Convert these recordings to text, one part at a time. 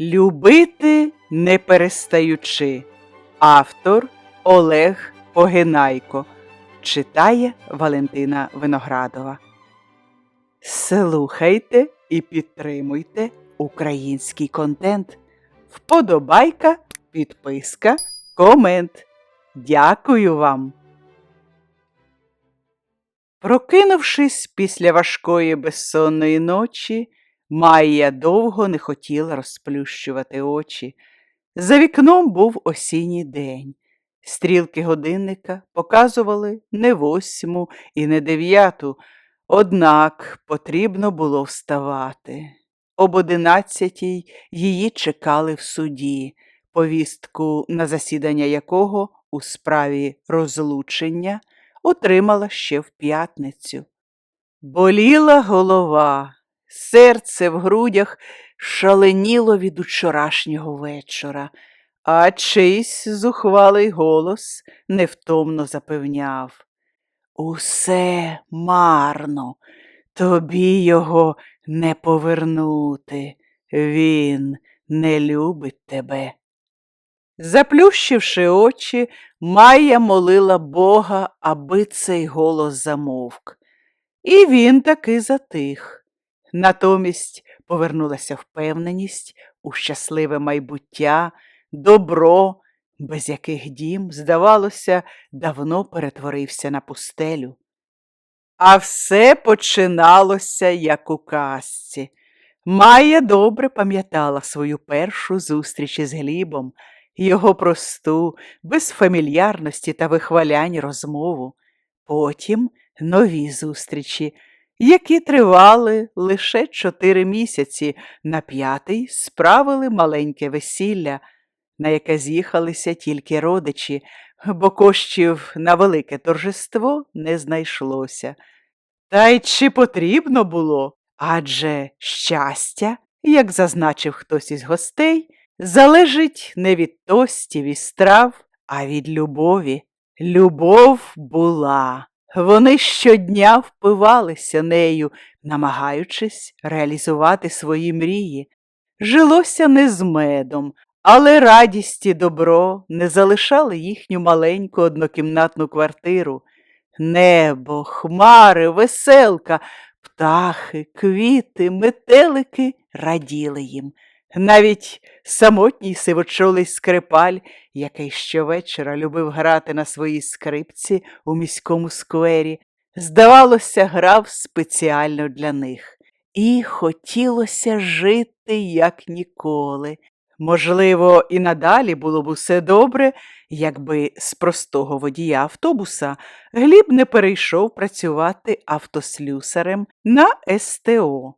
Любити не перестаючи. Автор Олег Погинайко. Читає Валентина Виноградова. Слухайте і підтримуйте український контент. Вподобайка, підписка, комент. Дякую вам. Прокинувшись після важкої безсонної ночі, Майя довго не хотіла розплющувати очі. За вікном був осінній день. Стрілки годинника показували не восьму і не дев'яту, однак потрібно було вставати. Об одинадцятій її чекали в суді, повістку на засідання якого у справі розлучення отримала ще в п'ятницю. Боліла голова, серце в грудях шаленіло від учорашнього вечора, а чийсь зухвалий голос невтомно запевняв Усе марно, тобі його не повернути, він не любить тебе. Заплющивши очі, Майя молила Бога, аби цей голос замовк. І він таки затих. Натомість повернулася впевненість у щасливе майбуття, добро, без яких дім, здавалося, давно перетворився на пустелю. А все починалося, як у казці. Майя добре пам'ятала свою першу зустріч із Глібом, його просту, без фамільярності та вихвалянь розмову, потім нові зустрічі, які тривали лише чотири місяці, на п'ятий справили маленьке весілля, на яке з'їхалися тільки родичі, бо коштів на велике торжество не знайшлося. Та й чи потрібно було? Адже щастя, як зазначив хтось із гостей, залежить не від тостів і страв, а від любові. Любов була. Вони щодня впивалися нею, намагаючись реалізувати свої мрії. Жилося не з медом, але радість і добро не залишали їхню маленьку однокімнатну квартиру. Небо, хмари, веселка, птахи, квіти, метелики раділи їм. Навіть самотній сивочолий скрипаль, який щовечора любив грати на своїй скрипці у міському сквері, здавалося, грав спеціально для них. І хотілося жити, як ніколи. Можливо, і надалі було б усе добре, якби з простого водія автобуса Гліб не перейшов працювати автослюсарем на СТО.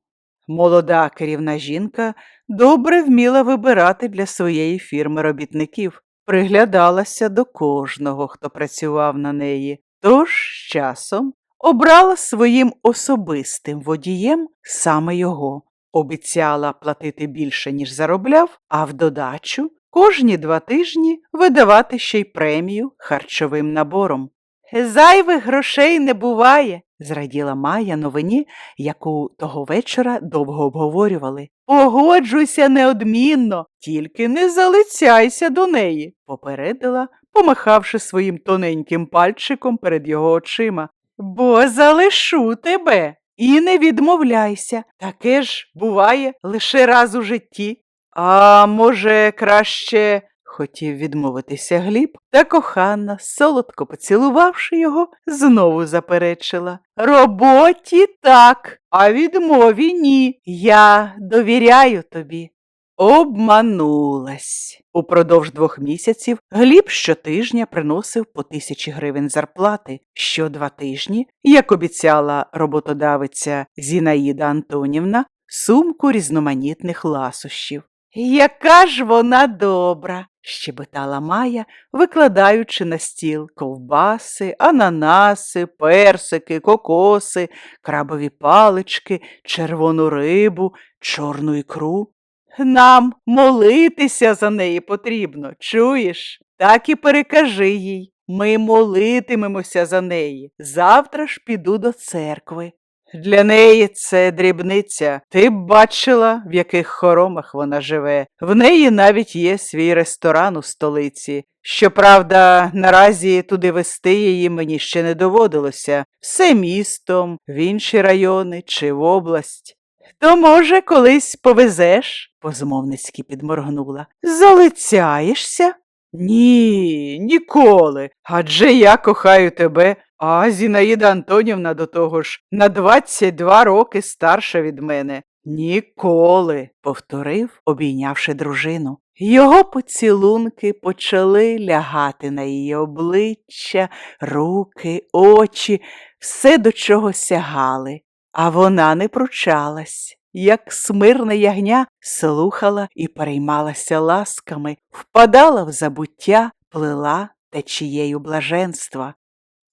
Молода керівна жінка добре вміла вибирати для своєї фірми робітників, приглядалася до кожного, хто працював на неї, тож з часом обрала своїм особистим водієм саме його, обіцяла платити більше, ніж заробляв, а в додачу кожні два тижні видавати ще й премію харчовим набором. Зайвих грошей не буває, зраділа Майя новині, яку того вечора довго обговорювали. Погоджуйся неодмінно, тільки не залицяйся до неї, попередила, помахавши своїм тоненьким пальчиком перед його очима. Бо залишу тебе і не відмовляйся. Таке ж буває лише раз у житті. А може, краще хотів відмовитися Гліб, та кохана, солодко поцілувавши його, знову заперечила. Роботі так, а відмові ні. Я довіряю тобі. Обманулась. Упродовж двох місяців Гліб щотижня приносив по тисячі гривень зарплати. Що два тижні, як обіцяла роботодавиця Зінаїда Антонівна, сумку різноманітних ласощів. Яка ж вона добра, щебетала Майя, викладаючи на стіл ковбаси, ананаси, персики, кокоси, крабові палички, червону рибу, чорну ікру. Нам молитися за неї потрібно, чуєш? Так і перекажи їй. Ми молитимемося за неї. Завтра ж піду до церкви. Для неї це дрібниця. Ти б бачила, в яких хоромах вона живе. В неї навіть є свій ресторан у столиці. Щоправда, наразі туди вести її мені ще не доводилося. Все містом, в інші райони чи в область. То, може, колись повезеш? позмовницьки підморгнула. Залицяєшся? Ні, ніколи. Адже я кохаю тебе, а Зінаїда Антонівна до того ж на 22 роки старша від мене. Ніколи, повторив, обійнявши дружину. Його поцілунки почали лягати на її обличчя, руки, очі, все до чого сягали, а вона не пручалась, як смирне ягня слухала і переймалася ласками, впадала в забуття, плила течією блаженства.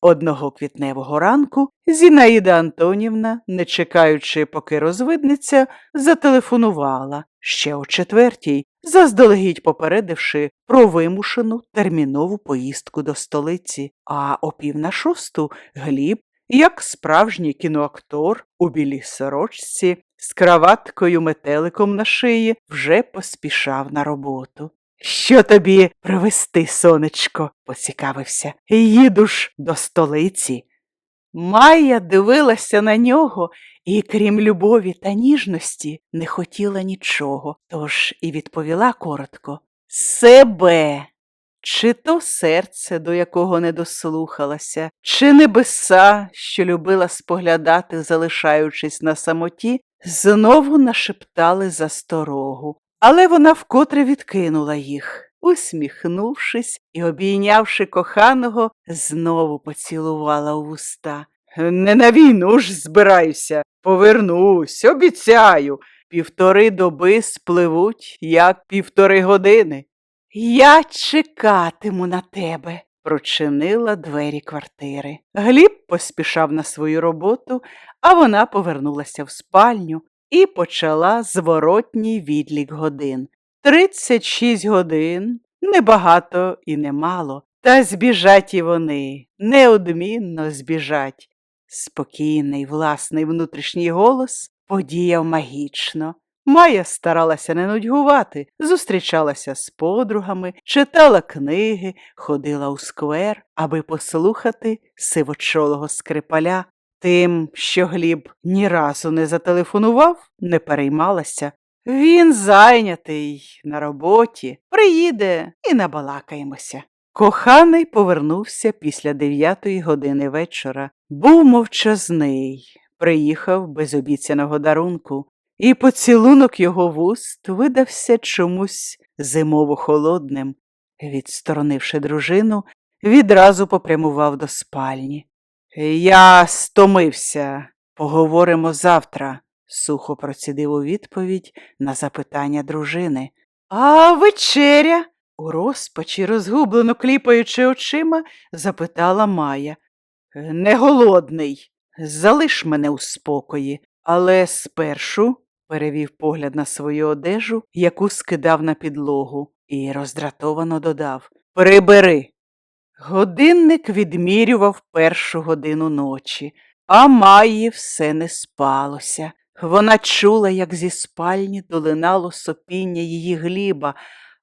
Одного квітневого ранку Зінаїда Антонівна, не чекаючи, поки розвиднеться, зателефонувала ще о четвертій, заздалегідь попередивши про вимушену термінову поїздку до столиці, а о пів на шосту Гліб, як справжній кіноактор у білій сорочці, з краваткою метеликом на шиї, вже поспішав на роботу. Що тобі привезти, сонечко? поцікавився. Їду ж до столиці. Майя дивилася на нього і, крім любові та ніжності, не хотіла нічого, тож і відповіла коротко Себе. Чи то серце, до якого не дослухалася, чи небеса, що любила споглядати, залишаючись на самоті, знову нашептали засторогу. Але вона вкотре відкинула їх, усміхнувшись і, обійнявши коханого, знову поцілувала у вуста. Не на війну ж збираюся, повернусь, обіцяю. Півтори доби спливуть, як півтори години. Я чекатиму на тебе, прочинила двері квартири. Гліб поспішав на свою роботу, а вона повернулася в спальню і почала зворотній відлік годин. Тридцять шість годин небагато і немало, та збіжать і вони, неодмінно збіжать. Спокійний власний внутрішній голос подіяв магічно. Майя старалася не нудьгувати, зустрічалася з подругами, читала книги, ходила у сквер, аби послухати сивочолого скрипаля. Тим, що Гліб ні разу не зателефонував, не переймалася. Він зайнятий на роботі, приїде і набалакаємося. Коханий повернувся після дев'ятої години вечора. Був мовчазний, приїхав без обіцяного дарунку, і поцілунок його вуст видався чомусь зимово холодним. Відсторонивши дружину, відразу попрямував до спальні. Я стомився, поговоримо завтра, сухо процідив у відповідь на запитання дружини. А вечеря? у розпачі, розгублено кліпаючи очима, запитала Майя. Не голодний, залиш мене у спокої, але спершу перевів погляд на свою одежу, яку скидав на підлогу, і роздратовано додав Прибери. Годинник відмірював першу годину ночі, а Майї все не спалося. Вона чула, як зі спальні долинало сопіння її гліба,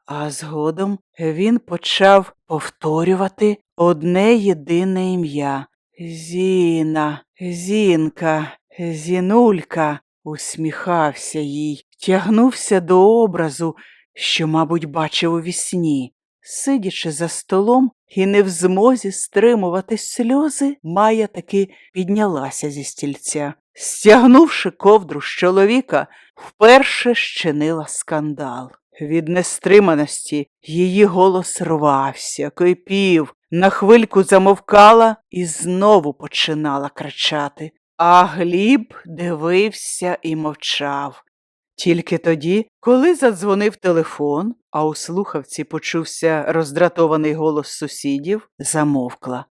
а згодом він почав повторювати одне єдине ім'я Зіна, Зінка, Зінулька, усміхався їй, тягнувся до образу, що, мабуть, бачив у вісні. Сидячи за столом і не в змозі стримувати сльози, Майя таки піднялася зі стільця. Стягнувши ковдру з чоловіка, вперше щинила скандал. Від нестриманості її голос рвався, кипів, на хвильку замовкала і знову починала кричати. А Гліб дивився і мовчав. Тільки тоді, коли задзвонив телефон, а у слухавці почувся роздратований голос сусідів, замовкла.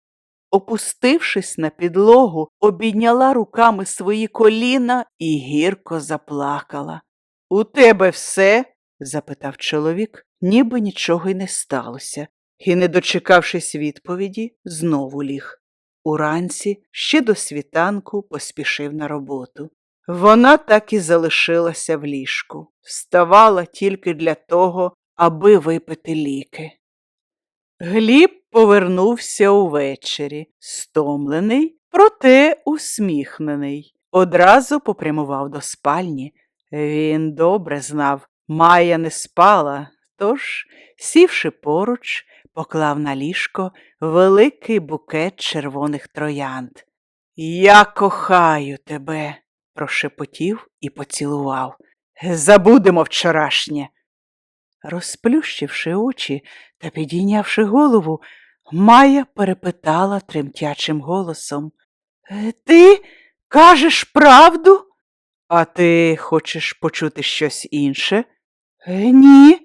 Опустившись на підлогу, обійняла руками свої коліна і гірко заплакала. У тебе все? запитав чоловік, ніби нічого й не сталося, і, не дочекавшись відповіді, знову ліг. уранці ще до світанку поспішив на роботу. Вона так і залишилася в ліжку, вставала тільки для того, аби випити ліки. Гліб повернувся увечері, стомлений, проте усміхнений. Одразу попрямував до спальні. Він добре знав, Майя не спала, тож, сівши поруч, поклав на ліжко великий букет червоних троянд. Я кохаю тебе, прошепотів і поцілував. Забудемо вчорашнє. Розплющивши очі та підійнявши голову, Майя перепитала тремтячим голосом. «Е, Ти кажеш правду? А ти хочеш почути щось інше? «Е, Ні.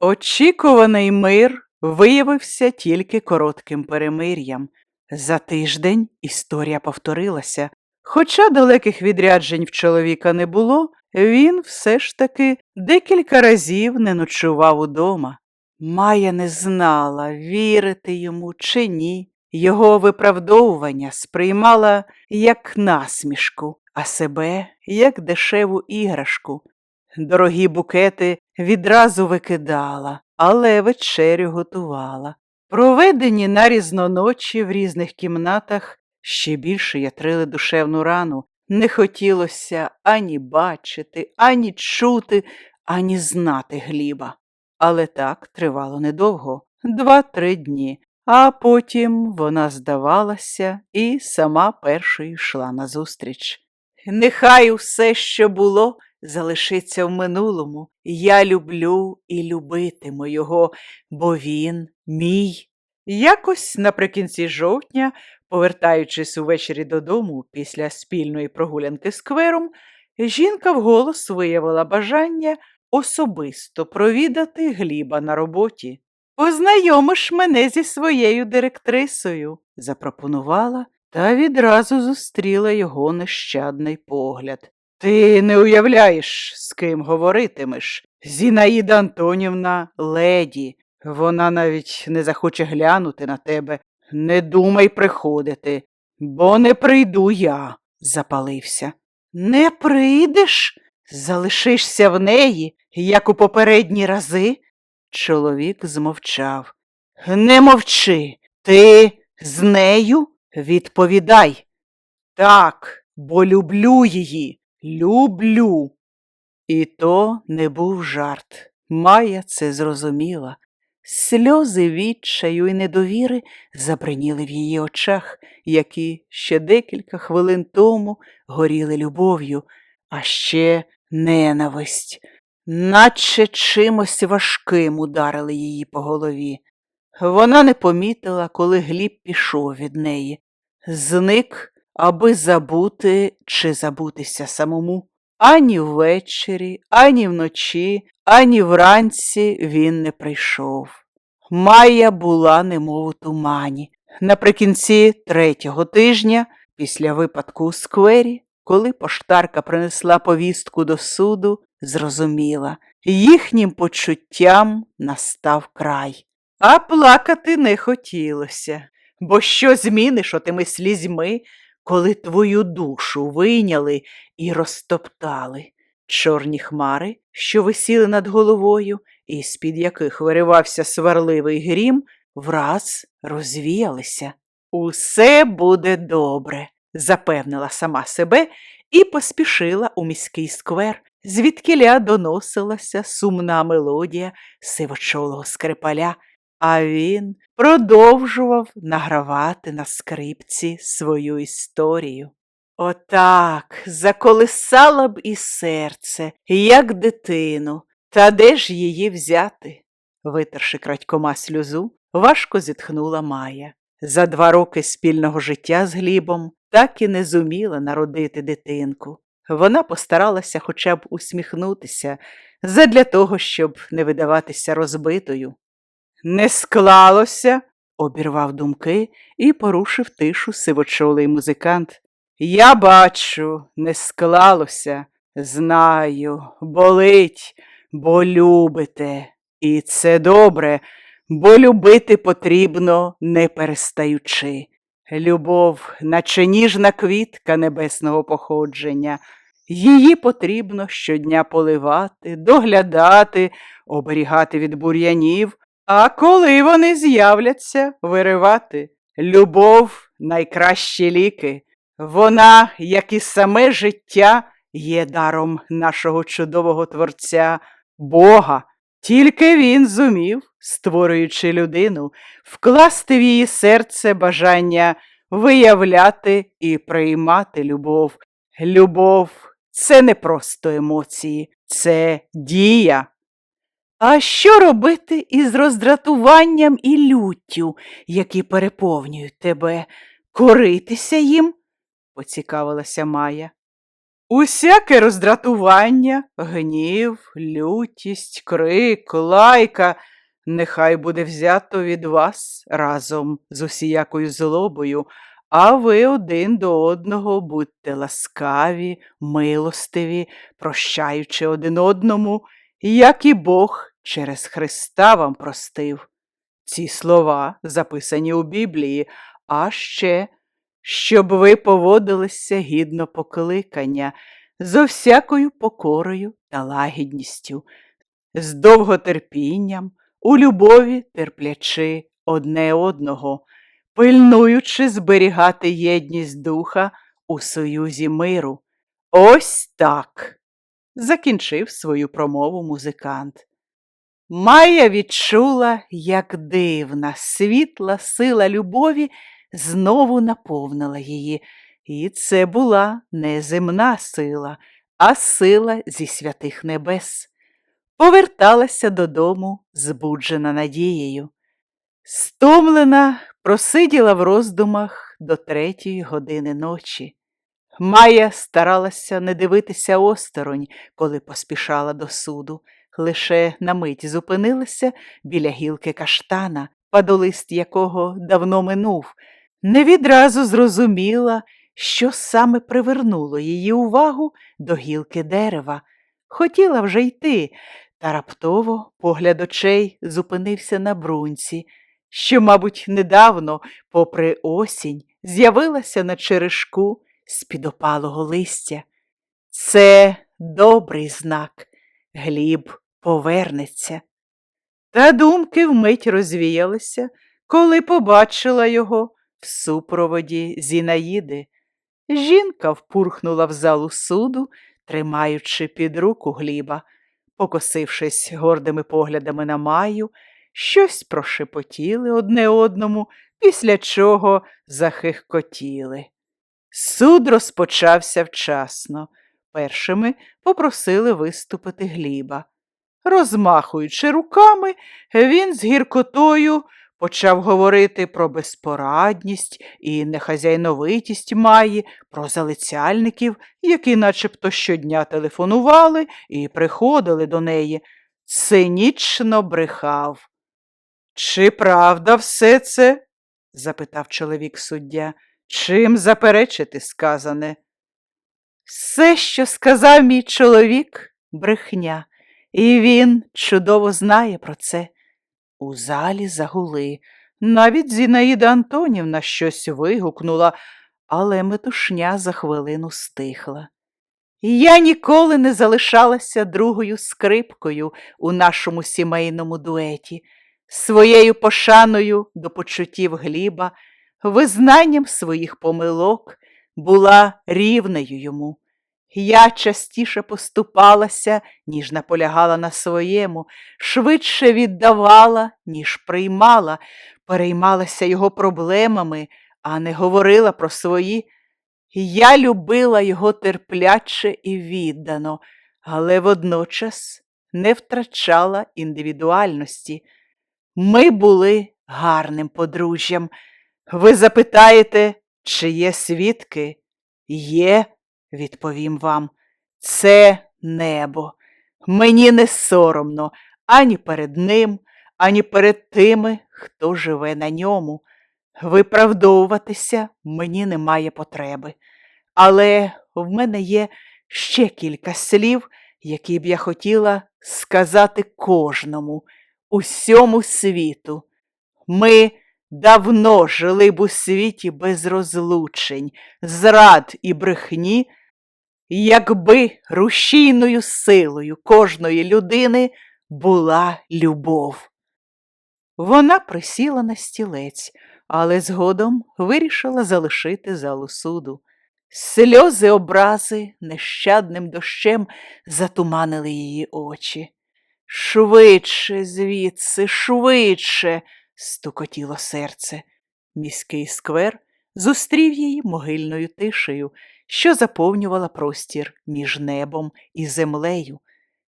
Очікуваний мир виявився тільки коротким перемир'ям. За тиждень історія повторилася. Хоча далеких відряджень в чоловіка не було, він все ж таки декілька разів не ночував удома. Майя не знала, вірити йому чи ні. Його виправдовування сприймала як насмішку, а себе як дешеву іграшку. Дорогі букети відразу викидала, але вечерю готувала. Проведені нарізно ночі в різних кімнатах ще більше ятрили душевну рану. Не хотілося ані бачити, ані чути, ані знати Гліба. Але так тривало недовго два-три дні, а потім вона здавалася і сама першою йшла назустріч. Нехай усе, що було, залишиться в минулому. Я люблю і любитиму його, бо він мій. Якось наприкінці жовтня, повертаючись увечері додому після спільної прогулянки сквером, жінка вголос виявила бажання особисто провідати Гліба на роботі. Познайомиш мене зі своєю директрисою, запропонувала та відразу зустріла його нещадний погляд. Ти не уявляєш, з ким говоритимеш. Зінаїда Антонівна леді. Вона навіть не захоче глянути на тебе. Не думай приходити, бо не прийду я, запалився. Не прийдеш? Залишишся в неї, як у попередні рази? Чоловік змовчав. Не мовчи, ти з нею відповідай. Так, бо люблю її, люблю. І то не був жарт. Майя це зрозуміла. Сльози відчаю і недовіри забриніли в її очах, які ще декілька хвилин тому горіли любов'ю, а ще ненависть, наче чимось важким ударили її по голові. Вона не помітила, коли Гліб пішов від неї, зник, аби забути чи забутися самому. Ані ввечері, ані вночі, ані вранці він не прийшов. Майя була немов у тумані. Наприкінці третього тижня, після випадку у сквері, коли поштарка принесла повістку до суду, зрозуміла, їхнім почуттям настав край. А плакати не хотілося, бо що зміниш отими слізьми, коли твою душу вийняли і розтоптали. Чорні хмари, що висіли над головою, і з-під яких виривався сварливий грім, враз розвіялися. Усе буде добре, запевнила сама себе і поспішила у міський сквер, звідкиля доносилася сумна мелодія сивочолого скрипаля, а він продовжував награвати на скрипці свою історію. Отак заколисала б і серце, як дитину, та де ж її взяти? Витерши крадькома сльозу, важко зітхнула Майя. За два роки спільного життя з Глібом так і не зуміла народити дитинку. Вона постаралася хоча б усміхнутися задля того, щоб не видаватися розбитою. Не склалося, обірвав думки і порушив тишу сивочолий музикант. Я бачу, не склалося, знаю, болить, бо любите. І це добре, бо любити потрібно не перестаючи. Любов, наче ніжна квітка небесного походження. Її потрібно щодня поливати, доглядати, оберігати від бур'янів, а коли вони з'являться, виривати. Любов найкращі ліки. Вона, як і саме життя, є даром нашого чудового Творця, Бога. Тільки він зумів, створюючи людину, вкласти в її серце бажання виявляти і приймати любов. Любов це не просто емоції, це дія. А що робити із роздратуванням і люттю, які переповнюють тебе? Коритися їм? поцікавилася Майя. Усяке роздратування, гнів, лютість, крик, лайка нехай буде взято від вас разом з усіякою злобою, а ви один до одного будьте ласкаві, милостиві, прощаючи один одному, як і Бог через Христа вам простив. Ці слова записані у Біблії, а ще, щоб ви поводилися гідно покликання, зо всякою покорою та лагідністю, з довготерпінням, у любові терплячи одне одного, пильнуючи зберігати єдність духа у союзі миру. Ось так. Закінчив свою промову музикант. Майя відчула, як дивна, світла сила любові знову наповнила її, і це була не земна сила, а сила зі святих небес. Поверталася додому, збуджена надією. Стомлена просиділа в роздумах до третьої години ночі. Майя старалася не дивитися осторонь, коли поспішала до суду, лише на мить зупинилася біля гілки каштана, падолист якого давно минув, не відразу зрозуміла, що саме привернуло її увагу до гілки дерева. Хотіла вже йти, та раптово погляд очей зупинився на брунці, що, мабуть, недавно, попри осінь, з'явилася на черешку з-під опалого листя. Це добрий знак. Гліб повернеться. Та думки вмить розвіялися, коли побачила його в супроводі Зінаїди. Жінка впурхнула в залу суду, тримаючи під руку Гліба. Покосившись гордими поглядами на Маю, щось прошепотіли одне одному, після чого захихкотіли. Суд розпочався вчасно. Першими попросили виступити Гліба. Розмахуючи руками, він з гіркотою почав говорити про безпорадність і нехазяйновитість Маї, про залицяльників, які начебто щодня телефонували і приходили до неї. Цинічно брехав. Чи правда все це? запитав чоловік суддя. Чим заперечити сказане? Все, що сказав мій чоловік, брехня, і він чудово знає про це. У залі загули. Навіть Зінаїда Антонівна щось вигукнула, але метушня за хвилину стихла. Я ніколи не залишалася другою скрипкою у нашому сімейному дуеті, своєю пошаною до почуттів Гліба, визнанням своїх помилок була рівною йому. Я частіше поступалася, ніж наполягала на своєму, швидше віддавала, ніж приймала, переймалася його проблемами, а не говорила про свої. Я любила його терпляче і віддано, але водночас не втрачала індивідуальності. Ми були гарним подружжям. Ви запитаєте, чи є свідки? Є, відповім вам, це небо. Мені не соромно ані перед ним, ані перед тими, хто живе на ньому. Виправдовуватися мені немає потреби. Але в мене є ще кілька слів, які б я хотіла сказати кожному, усьому світу. Ми давно жили б у світі без розлучень, зрад і брехні, якби рушійною силою кожної людини була любов. Вона присіла на стілець, але згодом вирішила залишити залу суду. Сльози образи нещадним дощем затуманили її очі. Швидше звідси, швидше, стукотіло серце. Міський сквер зустрів її могильною тишею, що заповнювала простір між небом і землею.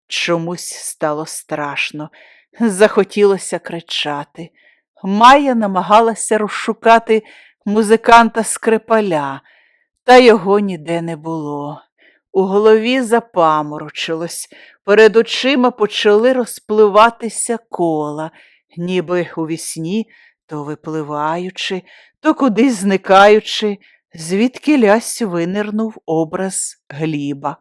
Чомусь стало страшно, захотілося кричати. Майя намагалася розшукати музиканта скрипаля, та його ніде не було. У голові запаморочилось, перед очима почали розпливатися кола, ніби у вісні, то випливаючи, то кудись зникаючи, звідки лясь винирнув образ Гліба.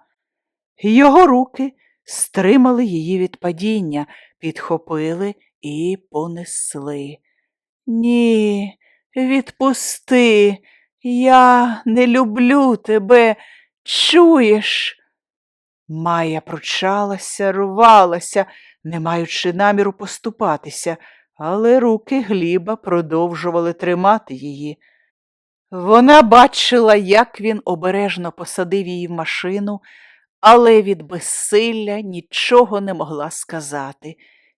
Його руки стримали її від падіння, підхопили і понесли. Ні, відпусти, я не люблю тебе, чуєш? Майя пручалася, рвалася, не маючи наміру поступатися, але руки Гліба продовжували тримати її. Вона бачила, як він обережно посадив її в машину, але від безсилля нічого не могла сказати.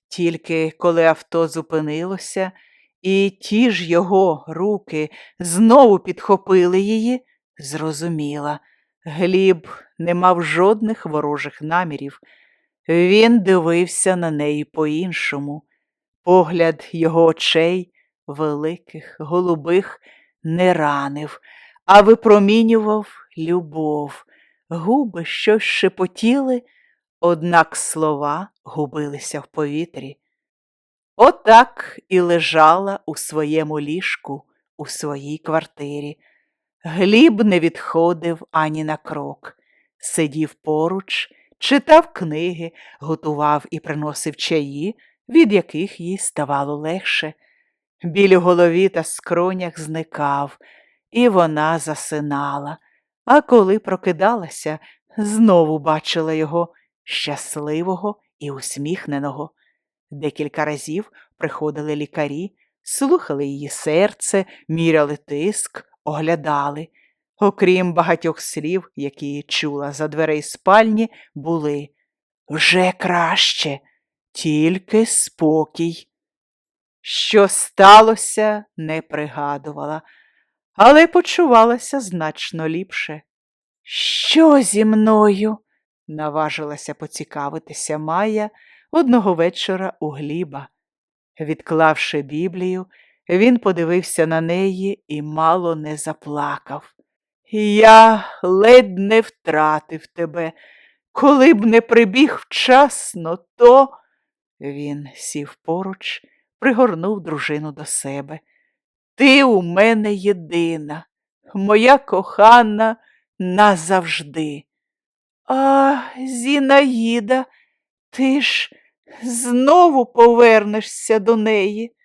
Тільки коли авто зупинилося, і ті ж його руки знову підхопили її, зрозуміла. Гліб не мав жодних ворожих намірів. Він дивився на неї по-іншому. Погляд його очей, великих, голубих, не ранив, а випромінював любов. Губи щось шепотіли, однак слова губилися в повітрі. Отак і лежала у своєму ліжку, у своїй квартирі. Гліб не відходив ані на крок, сидів поруч, читав книги, готував і приносив чаї, від яких їй ставало легше. Біль у голові та скронях зникав, і вона засинала, а коли прокидалася, знову бачила його щасливого і усміхненого. Декілька разів приходили лікарі, слухали її серце, міряли тиск, оглядали. Окрім багатьох слів, які чула за дверей спальні, були вже краще, тільки спокій. Що сталося, не пригадувала, але почувалася значно ліпше. Що зі мною? наважилася поцікавитися Майя одного вечора у Гліба. Відклавши Біблію, він подивився на неї і мало не заплакав. Я ледь не втратив тебе. Коли б не прибіг вчасно, то. Він сів поруч, пригорнув дружину до себе. Ти у мене єдина, моя кохана назавжди. А, Зінаїда, ти ж знову повернешся до неї.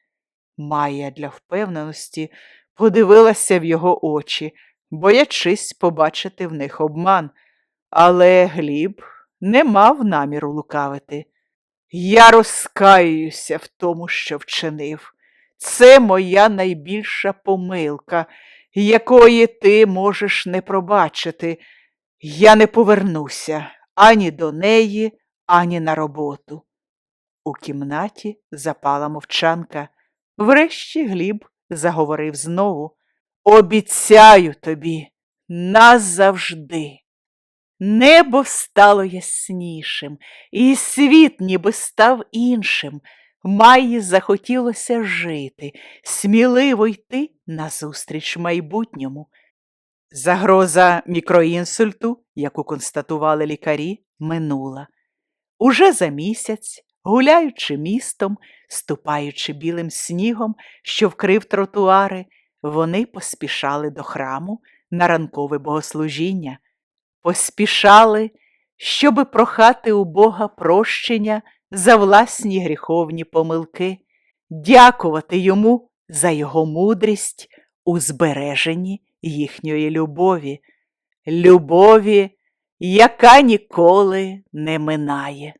Майя для впевненості подивилася в його очі, боячись побачити в них обман, але Гліб не мав наміру лукавити. Я розкаюся в тому, що вчинив. Це моя найбільша помилка, якої ти можеш не пробачити. Я не повернуся ані до неї, ані на роботу. У кімнаті запала мовчанка. Врешті Гліб заговорив знову. Обіцяю тобі назавжди. Небо стало яснішим, і світ ніби став іншим. Майї захотілося жити, сміливо йти назустріч майбутньому. Загроза мікроінсульту, яку констатували лікарі, минула. Уже за місяць, гуляючи містом, ступаючи білим снігом, що вкрив тротуари, вони поспішали до храму на ранкове богослужіння, поспішали, щоби прохати у Бога прощення за власні гріховні помилки, дякувати йому за його мудрість у збереженні їхньої любові, любові, яка ніколи не минає.